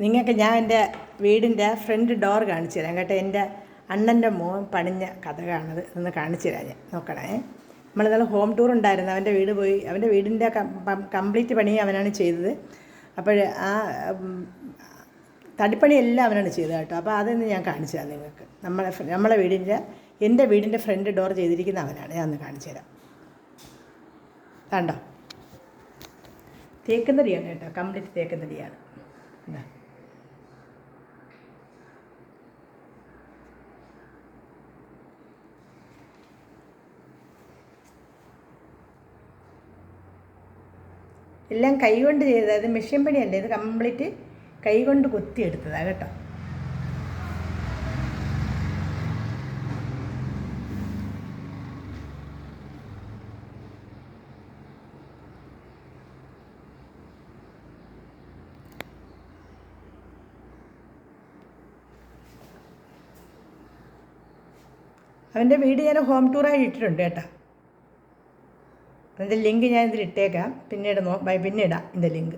നിങ്ങൾക്ക് ഞാൻ എന്റെ വീടിന്റെ ഫ്രണ്ട് ഡോർ കാണിച്ചു തരാം. കേട്ടോ എന്റെ അണ്ണന്റെ മോൻ പണിഞ്ഞ കഥകാണത് ഒന്ന് കാണിച്ചു തരാം ഞാൻ. നോക്കണേ. നമ്മൾ ഇന്നലെ ഹോം ടൂർ ഉണ്ടായിരുന്നു. അവന്റെ വീട് പോയി. അവന്റെ വീടിന്റെ കംപ്ലീറ്റ് പണി അവനാണ് ചെയ്തത്. അപ്പോൾ ആ തടിപ്പണിയെല്ലാം അവനാണ് ചെയ്തത് കേട്ടോ. അപ്പോൾ അതൊന്ന് ഞാൻ കാണിച്ചു തരാം നിങ്ങൾക്ക്. നമ്മളെ നമ്മളെ വീടിന്റെ എന്റെ വീടിന്റെ ഫ്രണ്ട് ഡോർ ചെയ്തിരിക്കുന്ന അവനാണ്. ഞാൻ ഒന്ന് കാണിച്ചു തരാം. കണ്ടോ? തേക്കുന്നടിയാണ് കേട്ടോ. കംപ്ലീറ്റ് തേക്കുന്നടിയാണ്. എന്താ എല്ലാം കൈകൊണ്ട് ചെയ്തത്. അത് മെഷീൻ പണിയല്ല? ഇത് കംപ്ലീറ്റ് കൈകൊണ്ട് കുത്തിയെടുത്തതാണ് കേട്ടോ. അവന്റെ വീട് ഞാൻ ഹോം ടൂറായി ഇട്ടിട്ടുണ്ട് കേട്ടോ. അതിന്റെ ലിങ്ക് ഞാൻ ഇതിൽ ഇട്ടേക്കാം പിന്നീട് നോ ബൈ പിന്നെ ഇടാം ഇതിന്റെ ലിങ്ക്.